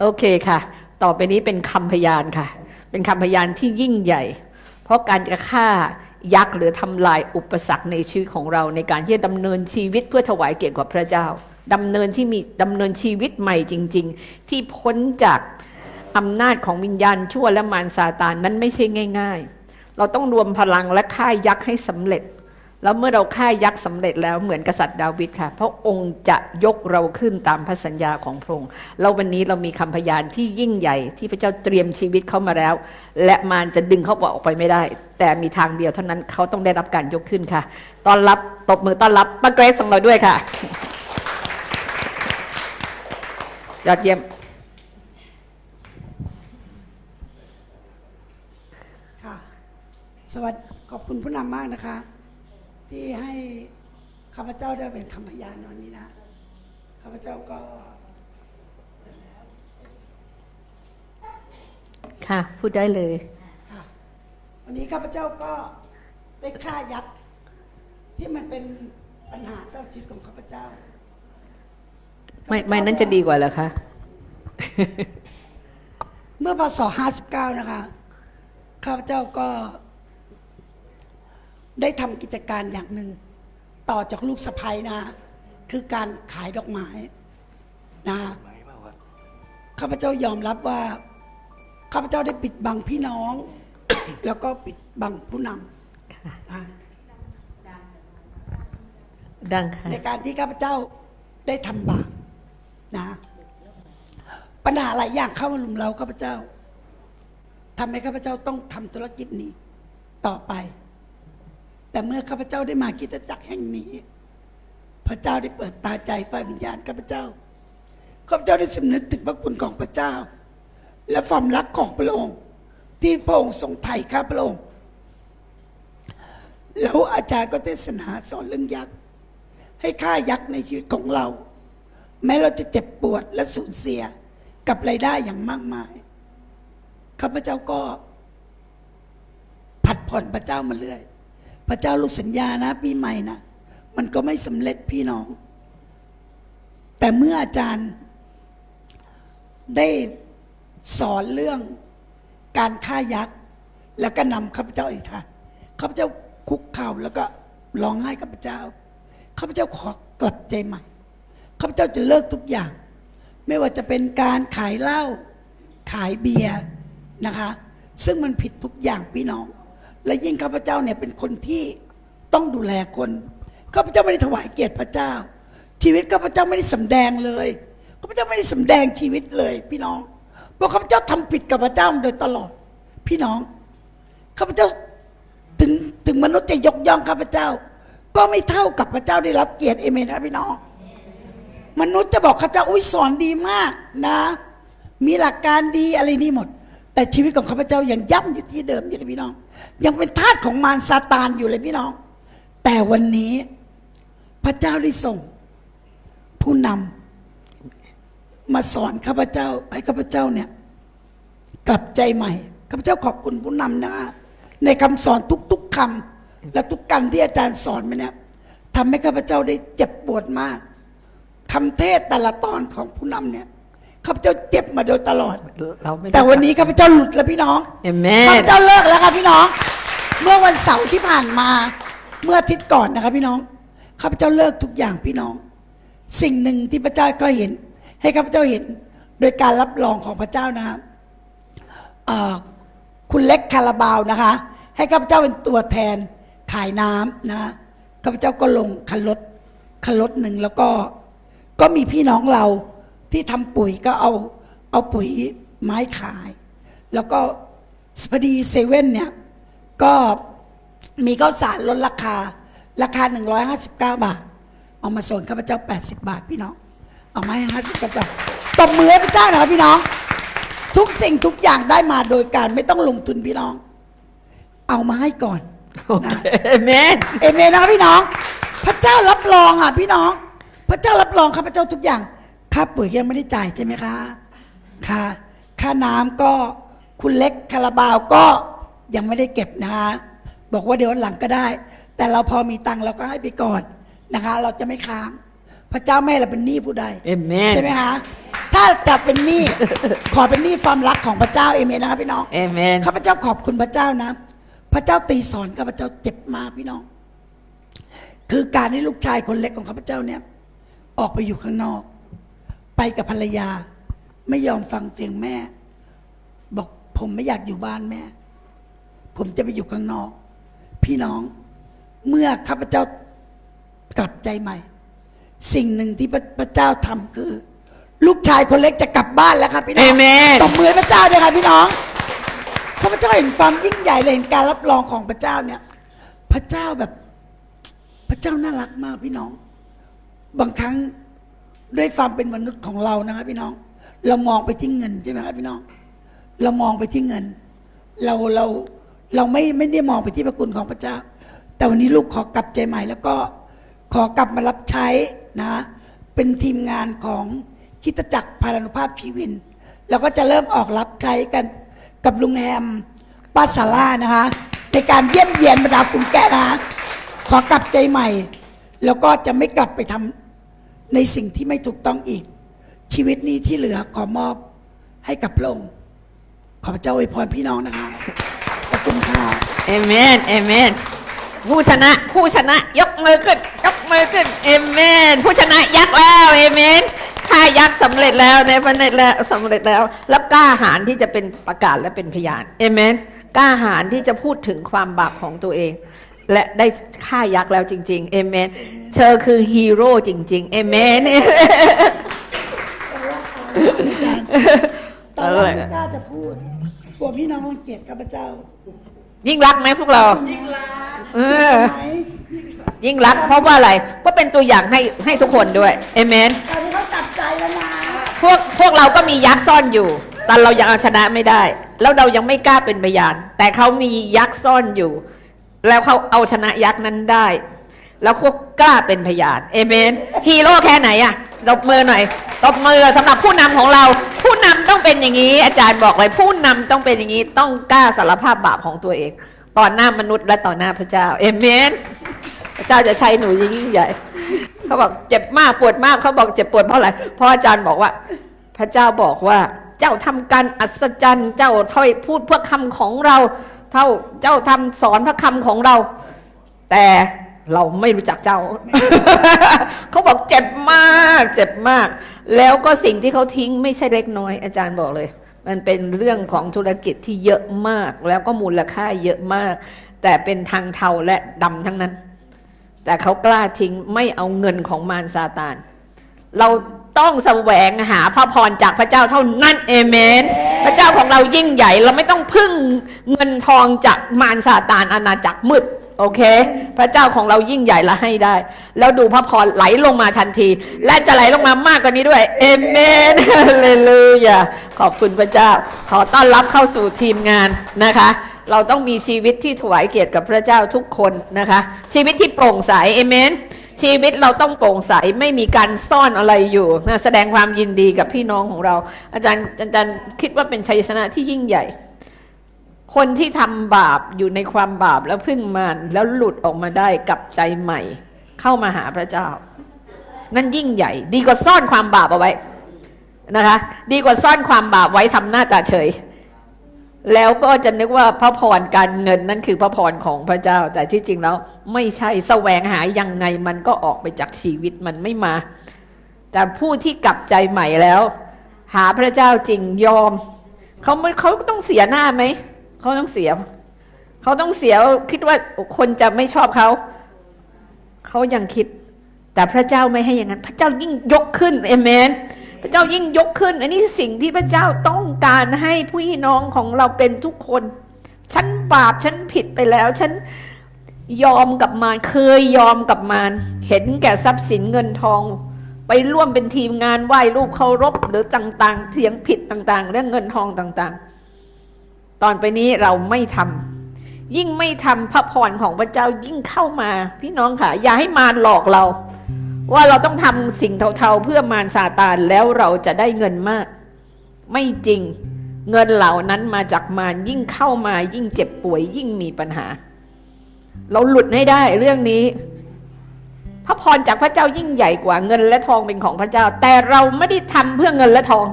โอเคค่ะ ต่อไปนี้เป็นคำพยานค่ะ เป็นคำพยานที่ยิ่งใหญ่ เพราะการจะฆ่ายักษ์หรือทำลายอุปสรรคในชีวิตของเราในการที่จะดำเนินชีวิตเพื่อถวายเกียรติกับพระเจ้าดำเนินที่มีดำเนินชีวิตใหม่จริง ๆ ที่พ้นจากอำนาจของวิญญาณชั่วและมารซาตานนั้นไม่ใช่ง่าย ๆ เราต้องรวมพลังและฆ่ายักษ์ให้สำเร็จ แล้วเมื่อเราฆ่ายักษ์สำเร็จแล้วเหมือนกษัตริย์ดาวิดค่ะเพราะองค์จะยกเราขึ้นตามพระสัญญาของพระองค์แล้ววันนี้เรามีคำพยานที่ยิ่งใหญ่ที่พระเจ้าเตรียมชีวิตเขามาแล้ว และมารจะดึงเขาออกไปไม่ได้ แต่มีทางเดียวเท่านั้นเขาต้องได้รับการยกขึ้นค่ะต้อนรับตบมือต้อนรับป้าเกรซของเราด้วยค่ะยอดเยี่ยมค่ะสวัสดีขอบคุณผู้นำมากนะคะ ที่ให้ข้าพเจ้าได้เป็นคำพยานในวันนี้นะข้าพเจ้าก็ค่ะ พูดได้เลยค่ะวันนี้ข้าพเจ้าก็ได้ฆ่ายักษ์ที่มันเป็นปัญหาเศร้าชีวิตของข้าพเจ้า ไม่ไม่นั้นจะดีกว่าเหรอคะเมื่อพศ59 นะคะ ข้าพเจ้าก็ ได้ทำกิจการอย่างหนึ่ง ต่อจากลูกสะพ้ยนะ คือการขายดอกไม้นะข้าพเจ้ายอมรับว่า ข้าพเจ้าได้ปิดบังพี่น้อง แล้วก็ปิดบังผู้นำนะดังค่ะในการที่ข้าพเจ้าได้ทำบาปนะ ปัญหาหลายอย่างเข้ามาลุมเราข้าพเจ้าทำให้ข้าพเจ้าต้องทำธุรกิจนี้ต่อไป แต่เมื่อข้าพเจ้าได้มาคิดจักรแห่งนี้ พระเจ้าได้เปิดตาใจฝ่ายวิญญาณข้าพเจ้าข้าพเจ้าได้สำนึกถึงพระคุณของพระเจ้า และความรักของพระองค์ ที่พระองค์ทรงไถ่ข้าพระองค์แล้วอาจารย์ก็เทศนาสอนเรื่องยักษ์ให้ฆ่ายักษ์ในชีวิตของเรา แม้เราจะเจ็บปวดและสูญเสียกับรายได้อย่างมากมายข้าพเจ้าก็ผัดผ่อนพระเจ้ามาเรื่อย พระเจ้าลูกสัญญานะ ปีใหม่นะมันก็ไม่สำเร็จพี่น้อง แต่เมื่ออาจารย์ได้สอนเรื่องการฆ่ายักษ์แล้วก็นำข้าพเจ้าอธิษฐานข้าพเจ้าคุกเข่าแล้วก็ร้องไห้ข้าพเจ้าข้าพเจ้าขอกลับใจใหม่ข้าพเจ้าจะเลิกทุกอย่าง ไม่ว่าจะเป็นการขายเหล้าขายเบียร์นะคะ ซึ่งมันผิดทุกอย่างพี่น้อง และยิ่งข้าพเจ้าเนี่ยเป็นคนที่ต้องดูแลคนข้าพเจ้าไม่ได้ถวายเกียรติพระเจ้า ชีวิตข้าพเจ้าไม่ได้สำแดงเลยข้าพเจ้าไม่ได้สำแดงชีวิตเลย พี่น้องเพราะข้าพเจ้าทำผิดกับพระเจ้ามาโดยตลอด พี่น้องข้าพเจ้าถึงถึงมนุษย์จะยกย่องข้าพเจ้า ก็ไม่เท่ากับพระเจ้าได้รับเกียรติเอเมนนะพี่น้อง มนุษย์จะบอกข้าพเจ้าอุ้ยสอนดีมากนะ มีหลักการดีอะไรนี่หมด แต่ชีวิตของข้าพเจ้ายังย่ำอยู่ที่เดิมอยู่เลยพี่น้อง ยังเป็นทาสของมารซาตานอยู่เลยพี่น้อง แต่วันนี้พระเจ้าได้ส่ง ผู้นำมาสอนข้าพเจ้าให้ข้าพเจ้าเนี่ยกลับใจใหม่ข้าพเจ้าขอบคุณผู้นำนะในคำสอนทุก ๆคำและทุกการที่อาจารย์สอนมาเนี่ยทำให้ข้าพเจ้าได้เจ็บปวดมากคำเทศแต่ละตอนของผู้นำเนี่ย ข้าพเจ้าเจ็บมาโดยตลอด เราไม่ได้แต่วันนี้ข้าพเจ้าหลุดแล้วพี่น้องเอเมข้านพเจ้าเลิกแล้วค่ะพี่น้อง เมื่อวันเสาร์ที่ผ่านมา เมื่ออาทิตย์ก่อนนะคะพี่น้องข้าพเจ้าเลิกทุกอย่างพี่น้อง สิ่งหนึ่งที่พระเจ้าก็เห็น ให้ข้าพเจ้าเห็น โดยการรับรองของพระเจ้านะครับเอ่อคุณเล็กคาราบาวนะคะ ให้ข้าพเจ้าเป็นตัวแทนขายน้ำนะข้าพเจ้าก็ลงคันรถคันรถหนึ่งแล้วก็ ก็มีพี่น้องเรา ที่ทำปุ๋ยก็เอาเอาปุ๋ยไม้ขาย แล้วก็พอดีเซเว่นเนี่ย ก็มีข้าวสารลดราคา ราคา 159 บาท เอามาส่งข้าพเจ้า 80 บาทพี่น้อง เอามาให้50กระสอบตบมือให้พระเจ้าหน่อยครับพี่น้อง ทุกสิ่งทุกอย่างได้มาโดยการไม่ต้องลงทุนพี่น้อง เอามาให้ก่อนโอเคนะเอเมนเอเมนนะครับพี่น้อง พระเจ้ารับรองอะพี่น้อง พระเจ้ารับรองข้าพเจ้าทุกอย่าง ค่าปุ๋ยยังไม่ได้จ่ายใช่ไหมคะ ค่ะ ค่าน้ำก็คุณเล็กคาราบาวก็ยังไม่ได้เก็บนะคะ บอกว่าเดี๋ยววันหลังก็ได้ แต่เราพอมีตังค์เราก็ให้ไปก่อนนะคะ เราจะไม่ค้างพพระเจ้าไม่ให้เราเป็นหนี้ผู้ใดเอเมนใช่ไหมคะถ้าจะเป็นหนี้ขอเป็นหนี้ความรักของพระเจ้าเอเมนนะครับพี่น้องเอเมนข้าพเจ้าขอบคุณพระเจ้านะ พระเจ้าตีสอนข้าพเจ้าเจ็บมากพี่น้อง คือการที่ลูกชายคนเล็กของข้าพเจ้าเนี่ย ออกไปอยู่ข้างนอก ไปกับภรรยา ไม่ยอมฟังเสียงแม่ บอกผมไม่อยากอยู่บ้านแม่ ผมจะไปอยู่ข้างนอก พี่น้อง เมื่อข้าพเจ้ากลับใจใหม่ สิ่งหนึ่งที่พระพระเจ้าทำคือ ลูกชายคนเล็กจะกลับบ้านแล้วครับพี่น้องเอเมนตบมือให้พระเจ้าด้วยค่ะพี่น้องข้าพเจ้าเห็นความยิ่งใหญ่เลยเห็นการรับรองของพระเจ้าเนี่ย พระเจ้าแบบ พระเจ้าน่ารักมากพี่น้อง บางครั้ง ด้วยความเป็นมนุษย์ของเรานะครับพี่น้อง เรามองไปที่เงินใช่ไหมครับพี่น้อง เรามองไปที่เงิน เราเราเราไม่ไม่ได้มองไปที่พระคุณของพระเจ้า แต่วันนี้ลูกขอกลับใจใหม่ แล้วก็ขอกลับมารับใช้นะเป็นทีมงานของคริดจักรพารานุภาพชีวินแล้วก็จะเริ่มออกรับใช้กันกับลุงแฮมป้าสาร่านะคะ ในการเยี่ยมเยียนบรรดากลุ่มแกะนะคะขอกลับใจใหม่ แล้วก็จะไม่กลับไปทำ ในสิ่งที่ไม่ถูกต้องอีก ชีวิตนี้ที่เหลือขอมอบให้กับพระองค์ขอพระเจ้าอวยพรพี่น้องนะคะขอบคุณค่ะเอเมนเอเมนผู้ชนะผู้ชนะยกมือขึ้นยกมือขึ้นเอเมนผู้ชนะยักษ์แล้วเอเมนข้ายักษ์สำเร็จแล้วในพระเนตรแล้วสำเร็จแล้ว แล้วกล้าหาญที่จะเป็นประกาศและเป็นพยานเอเมนกล้าหาญที่จะพูดถึงความบาปของตัวเอง และได้ฆ่ายักษ์แล้วจริงๆเอเมนเธอคือฮีโร่จริงๆเอเมนตอนแรกไม่กล้าจะพูดกลัวพี่น้องรังเกียจข้าพเจ้า ยิ่งรักไหมพวกเรา ยิ่งรักเออไหมยิ่งรัก เพราะว่าอะไรเพราะเป็นตัวอย่างให้ให้ทุกคนด้วยเอเมนตอนนี้เขาตัดใจแล้วนะพวกพวกเราก็มียักษ์ซ่อนอยู่แต่เรายังเอาชนะไม่ได้ แล้วเรายังไม่กล้าเป็นพยาน แต่เขามียักษ์ซ่อนอยู่ แล้วเขาเอาชนะยักษ์นั้นได้ แล้วพวกกล้าเป็นพยานเอเมนฮีโร่แค่ไหนอะตบมือหน่อยตบมือสำหรับผู้นำของเรา ผู้นำต้องเป็นอย่างนี้ อาจารย์บอกเลยผู้นำต้องเป็นอย่างนี้ ต้องกล้าสารภาพบาปของตัวเอง ต่อหน้ามนุษย์และต่อหน้าพระเจ้าเอเมนพระเจ้าจะใช้หนูยิ่งใหญ่เขาบอกเจ็บมากปวดมากเขาบอกเจ็บปวดเพราะอะไรเพราะอาจารย์บอกว่า พระเจ้าบอกว่า เจ้าทำการอัศจรรย์ เจ้าถ้อยพูดเพื่อคำของเรา เท่าเจ้าทำสอนพระคำของเรา แต่เราไม่รู้จักเจ้า เขาบอกเจ็บมาก เจ็บมาก แล้วก็สิ่งที่เขาทิ้งไม่ใช่เล็กน้อย อาจารย์บอกเลย มันเป็นเรื่องของธุรกิจที่เยอะมาก แล้วก็มูลค่าเยอะมาก แต่เป็นทางเทาและดำทั้งนั้น แต่เขากล้าทิ้งไม่เอาเงินของมารซาตาน เรา ต้องแสวงหาพระพรจากพระเจ้าเท่านั้นเอเมน พระเจ้าของเรายิ่งใหญ่เราไม่ต้องพึ่งเงินทองจากมารซาตานอาณาจักรมืดโอเค พระเจ้าของเรายิ่งใหญ่ละให้ได้ แล้วดูพระพรไหลลงมาทันที และจะไหลลงมามากกว่านี้ด้วย เอเมนเลลูยาขอบคุณพระเจ้า ขอต้อนรับเข้าสู่ทีมงานนะคะ เราต้องมีชีวิตที่ถวายเกียรติกับพระเจ้าทุกคนนะคะ ชีวิตที่โปร่งใสเอเมน ชีวิตเราต้องโปร่งใสไม่มีการซ่อนอะไรอยู่นะแสดงความยินดีกับพี่น้องของเรา อาจารย์อาจารย์คิดว่าเป็นชัยชนะที่ยิ่งใหญ่ คนที่ทำบาปอยู่ในความบาปแล้วพึ่งมารแล้วหลุดออกมาได้กับใจใหม่ เข้ามาหาพระเจ้า นั่นยิ่งใหญ่ ดีกว่าซ่อนความบาปเอาไว้นะคะ ดีกว่าซ่อนความบาปไว้ทำหน้าตาเฉย แล้วก็จะนึกว่าพระพรการเงินนั่นคือพระพรของพระเจ้า แต่ที่จริงแล้วไม่ใช่แสวงหายังไงมันก็ออกไปจากชีวิตมันไม่มา แต่ผู้ที่กลับใจใหม่แล้ว หาพระเจ้าจริงยอมเขาไม่เขาต้องเสียหน้าไหมเขาต้องเสียเขาต้องเสียคิดว่าคนจะไม่ชอบเขาเขายังคิด แต่พระเจ้าไม่ให้อย่างนั้น พระเจ้ายิ่งยกขึ้นเอเมน ระเจ้ายิ่งยกขึ้น อันนี้สิ่งที่พระเจ้าต้องการให้พี่น้องของเราเป็นทุกคน ฉันบาปฉันผิดไปแล้ว ฉันยอมกับมารเคยยอมกับมารเห็นแก่ทรัพย์สินเงินทอง ไปร่วมเป็นทีมงานไหว้รูปเคารพหรือต่างๆเพียงผิดต่างๆ เรื่องเงินทองต่างๆ ตอนไปนี้เราไม่ทำยิ่งไม่ทำพระพรของพระเจ้ายิ่งเข้ามา พี่น้องค่ะ อย่าให้มารหลอกเรา ว่าเราต้องทำสิ่งเทาๆเพื่อมารซาตานแล้วเราจะได้เงินมาก ไม่จริงเงินเหล่านั้นมาจากมารยิ่งเข้ามายิ่งเจ็บป่วยยิ่งมีปัญหา เราหลุดให้ได้เรื่องนี้ พระพรจากพระเจ้ายิ่งใหญ่กว่าเงินและทองเป็นของพระเจ้า แต่เราไม่ได้ทำเพื่อเงินและทอง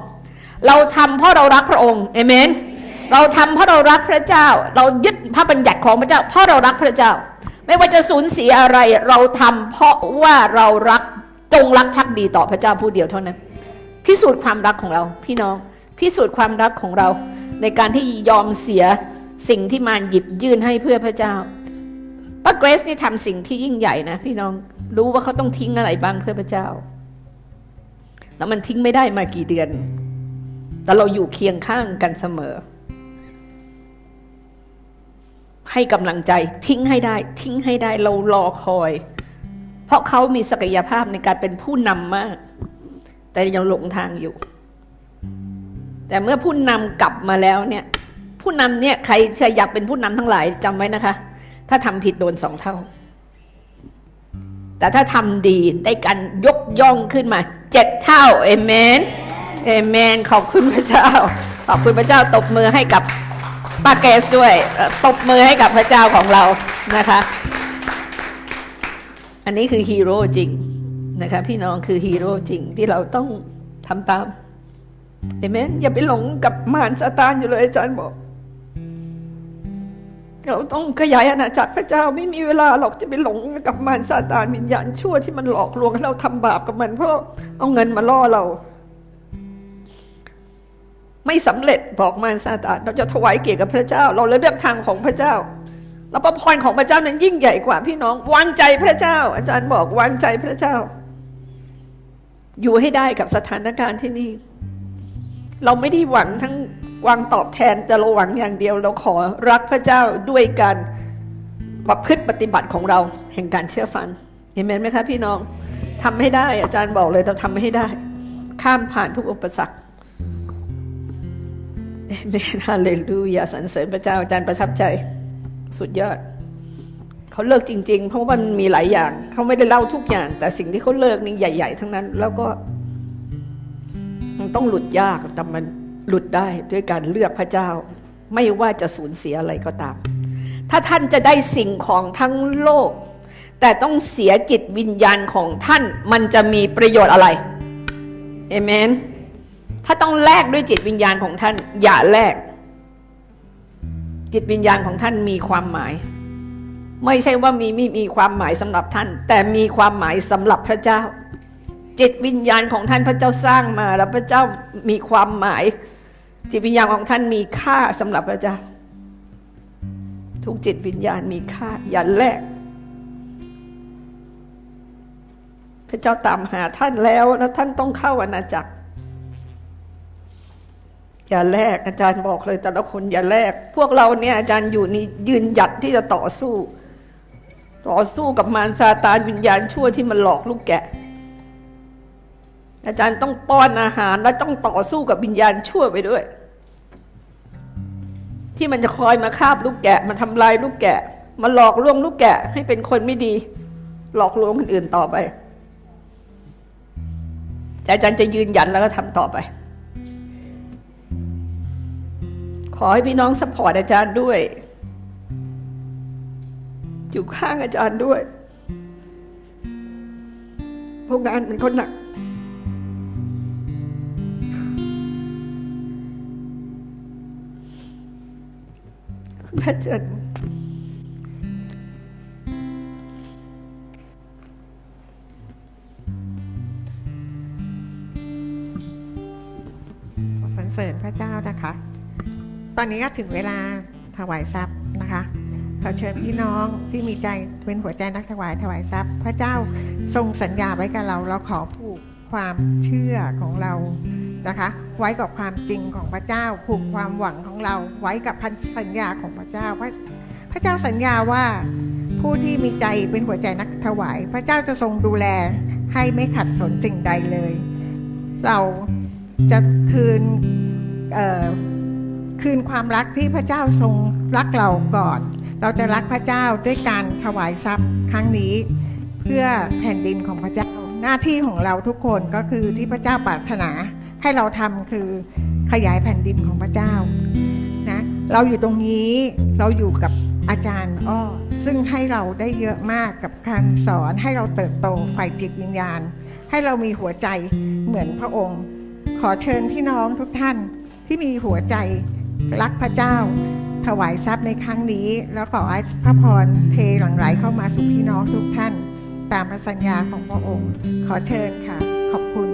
เราทำเพราะเรารักพระองค์เอเมน เราทำเพราะเรารักพระเจ้า เรายึดพระบัญญัติของพระเจ้า เพราะเรารักพระเจ้า ไม่ว่าจะสูญเสียอะไรเราทำเพราะว่าเรารักจงรักภักดีต่อพระเจ้าผู้เดียวเท่านั้น พิสูจน์ความรักของเราพี่น้อง พิสูจน์ความรักของเรา ในการที่ยอมเสียสิ่งที่มารหยิบยื่นให้เพื่อพระเจ้าป้าเกรซนี่ทำสิ่งที่ยิ่งใหญ่นะพี่น้องรู้ว่าเขาต้องทิ้งอะไรบ้างเพื่อพระเจ้า แล้วมันทิ้งไม่ได้มากี่เดือน แต่เราอยู่เคียงข้างกันเสมอ ให้กำลังใจทิ้งให้ได้ ทิ้งให้ได้เรารอคอย เพราะเขามีศักยภาพในการเป็นผู้นำมาก แต่ยังหลงทางอยู่ แต่เมื่อผู้นำกลับมาแล้วเนี่ย ผู้นำเนี่ยใครใครอยากเป็นผู้นำทั้งหลายจำไว้นะคะ ถ้าทำผิดโดนสองเท่า แต่ถ้าทำดีได้การยกย่องขึ้นมาเจ็ดเท่าเอเมนเอเมนขอบคุณพระเจ้า ขอบคุณพระเจ้าตบมือให้กับ ป้าเกสด้วยตบมือให้กับพระเจ้าของเรานะคะ อันนี้คือฮีโร่จริงนะคะพี่น้องคือฮีโร่จริงที่เราต้องทำตามเอเมนอย่าไปหลงกับมารซาตานอยู่เลยอาจารย์บอก เราต้องขยายอาณาจักรพระเจ้าไม่มีเวลาหรอกจะไปหลงกับมารซาตานวิญญาณชั่วที่มันหลอกลวงให้เราทำบาปกับมัน เพราะเอาเงินมาล่อเรา ไม่สำเร็จบอกมารซาตานเราจะถวายเกียรติกับพระเจ้า เราเลยเลือกทางของพระเจ้าแล้วพระพรของพระเจ้านั้นยิ่งใหญ่กว่าพี่น้องวางใจพระเจ้า อาจารย์บอกวางใจพระเจ้า อยู่ให้ได้กับสถานการณ์ที่นี่ เราไม่ได้หวังทั้งวางตอบแทนแต่เราหวังอย่างเดียว เราขอรักพระเจ้าด้วยการประพฤติปฏิบัติของเราแห่งการเชื่อฟังเห็นไหมคะพี่น้องทำให้ได้อาจารย์บอกเลยเราทำให้ได้ ข้ามผ่านทุกอุปสรรค ฮาเลลูยาสรรเสริญพระเจ้าอาจารย์ประทับใจสุดยอด เขาเลิกจริง ๆ เพราะว่ามันมีหลายอย่าง เขาไม่ได้เล่าทุกอย่าง แต่สิ่งที่เขาเลิกนี่ใหญ่ ๆ ทั้งนั้น แล้วก็ มันต้องหลุดยากแต่มันหลุดได้ด้วยการเลือกพระเจ้า ไม่ว่าจะสูญเสียอะไรก็ตาม ถ้าท่านจะได้สิ่งของทั้งโลก แต่ต้องเสียจิตวิญญาณของท่าน มันจะมีประโยชน์อะไรเอเมน ถ้าต้องแลกด้วยจิตวิญญาณของท่าน อย่าแลก จิตวิญญาณของท่านมีความหมาย ไม่ใช่ว่ามีไม่มีความหมายสำหรับท่าน แต่มีความหมายสำหรับพระเจ้า จิตวิญญาณของท่านพระเจ้าสร้างมา แล้วพระเจ้ามีความหมาย จิตวิญญาณของท่านมีค่าสำหรับพระเจ้า ทุกจิตวิญญาณมีค่า อย่าแลกพระเจ้าตามหาท่านแล้ว แล้วท่านต้องเข้าอาณาจักร อย่าแลกอาจารย์บอกเลย แต่ละคนอย่าแลกพวกเราเนี่ยอาจารย์อยู่นี่ยืนหยัดที่จะต่อสู้ ต่อสู้กับมารซาตานวิญญาณชั่วที่มันหลอกลูกแกะ อาจารย์ต้องป้อนอาหารและต้องต่อสู้กับวิญญาณชั่วไปด้วย ที่มันจะคอยมาคาบลูกแกะมาทำลายลูกแกะมาหลอกลวงลูกแกะให้เป็นคนไม่ดี หลอกลวงคนอื่นต่อไปแต่อาจารย์จะยืนหยันแล้วก็ทำต่อไป ขอให้พี่น้องสปอร์ตอาจารย์ด้วย อยู่ข้างอาจารย์ด้วยพวกงานมันก็หนัก พระเจ้า อนนี้ก็ถึงเวลาถวายทรัพย์นะคะขอเชิญพี่น้องที่มีใจเป็นหัวใจนักถวายถวายทรัพย์ พระเจ้าทรงสัญญาไว้กับเรา เราขอผูกความเชื่อของเรานะคะ ไว้กับความจริงของพระเจ้า ผูกความหวังของเราไว้กับพันสัญญาของพระเจ้าพระพระเจ้าสัญญาว่าผู้ที่มีใจเป็นหัวใจนักถวาย พระเจ้าจะทรงดูแลให้ไม่ขัดสนสิ่งใดเลย เราจะคืนเอ่อ คืนความรักที่พระเจ้าทรงรักเราก่อน เราจะรักพระเจ้าด้วยการถวายทรัพย์ครั้งนี้ เพื่อแผ่นดินของพระเจ้า หน้าที่ของเราทุกคนก็คือที่พระเจ้าปรารถนาให้เราทำคือขยายแผ่นดินของพระเจ้านะเราอยู่ตรงนี้เราอยู่กับอาจารย์อ้อซึ่งให้เราได้เยอะมากกับการสอนให้เราเติบโตฝ่ายจิตวิญญาณ ให้เรามีหัวใจเหมือนพระองค์ ขอเชิญพี่น้องทุกท่านที่มีหัวใจ รักพระเจ้า ถวายทรัพย์ในครั้งนี้ แล้วขอให้พระพรเทหลั่งไหลเข้ามาสู่พี่น้องทุกท่าน ตามพระสัญญาของพระองค์ ขอเชิญค่ะ ขอบคุณ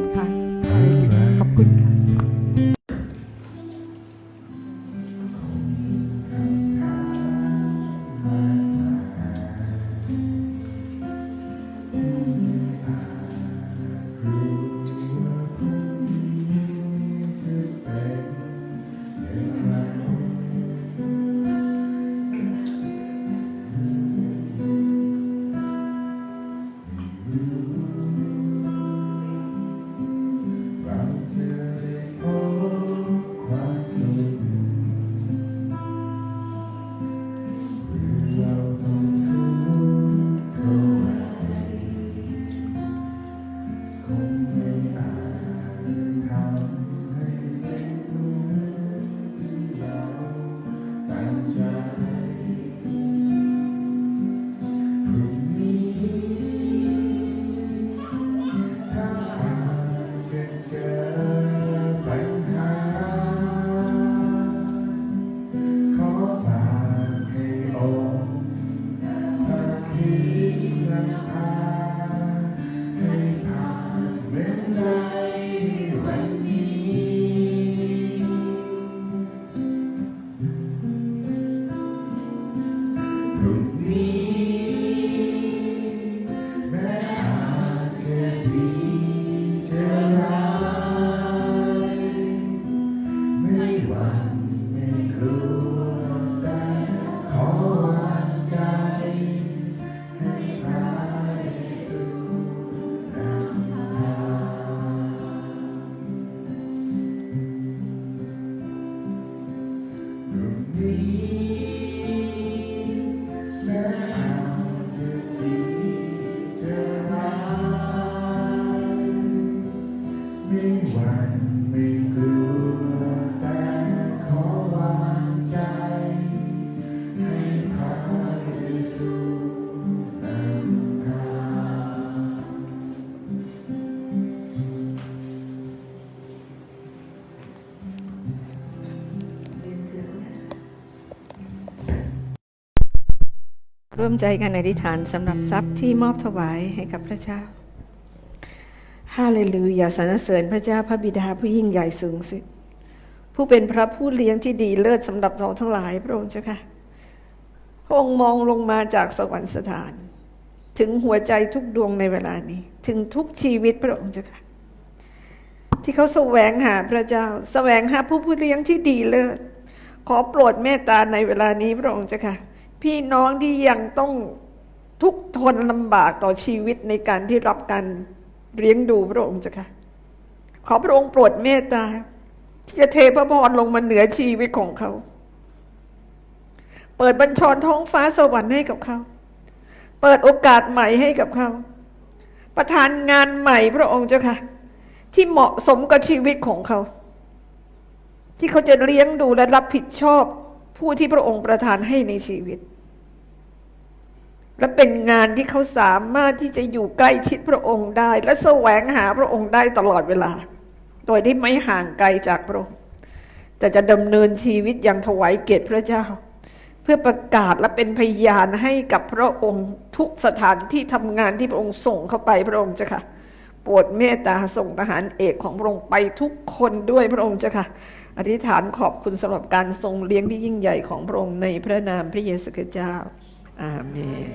วมใจกันอธิษฐานสำหรับทรัพย์ที่มอบถวายให้กับพระเจ้าฮาเลลูยาสรรเสริญพระเจ้าพระบิดาผู้ยิ่งใหญ่สูงสุดผู้เป็นพระผู้เลี้ยงที่ดีเลิศสำหรับเราทั้งหลายพระองค์เจ้าค่ะพระองค์มองลงมาจากสวรรคสถาน ถึงหัวใจทุกดวงในเวลานี้ ถึงทุกชีวิตพระองค์เจ้าค่ะที่เขาแสวงหาพระเจ้า แสวงหาผู้ผู้เลี้ยงที่ดีเลิศขอโปรดเมตตาในเวลานี้พระองค์เจ้าค่ะ พี่น้องที่ยังต้องทุกข์ทนลำบากต่อชีวิตในการที่รับการเลี้ยงดูพระองค์เจ้าค่ะ ขอพระองค์โปรดเมตตา ที่จะเทพระพรลงมาเหนือชีวิตของเขา เปิดบัญชรท้องฟ้าสวรรค์ให้กับเขา เปิดโอกาสใหม่ให้กับเขา ประทานงานใหม่พระองค์เจ้าค่ะ ที่เหมาะสมกับชีวิตของเขา ที่เขาจะเลี้ยงดูและรับผิดชอบ ผู้ที่พระองค์ประทานให้ในชีวิต และเป็นงานที่เขาสามารถที่จะอยู่ใกล้ชิดพระองค์ได้ และแสวงหาพระองค์ได้ตลอดเวลา โดยที่ไม่ห่างไกลจากพระองค์ แต่จะดำเนินชีวิตอย่างถวายเกียรติพระเจ้า เพื่อประกาศและเป็นพยานให้กับพระองค์ทุกสถานที่ทำงานที่พระองค์ส่งเข้าไปพระองค์เจ้าค่ะโปรดเมตตาส่งทหารเอกของพระองค์ไปทุกคนด้วยพระองค์เจ้าค่ะ อธิษฐานขอบคุณสำหรับการทรงเลี้ยงที่ยิ่งใหญ่ของพระองค์ในพระนามพระเยซูคริสต์เจ้าอาเมน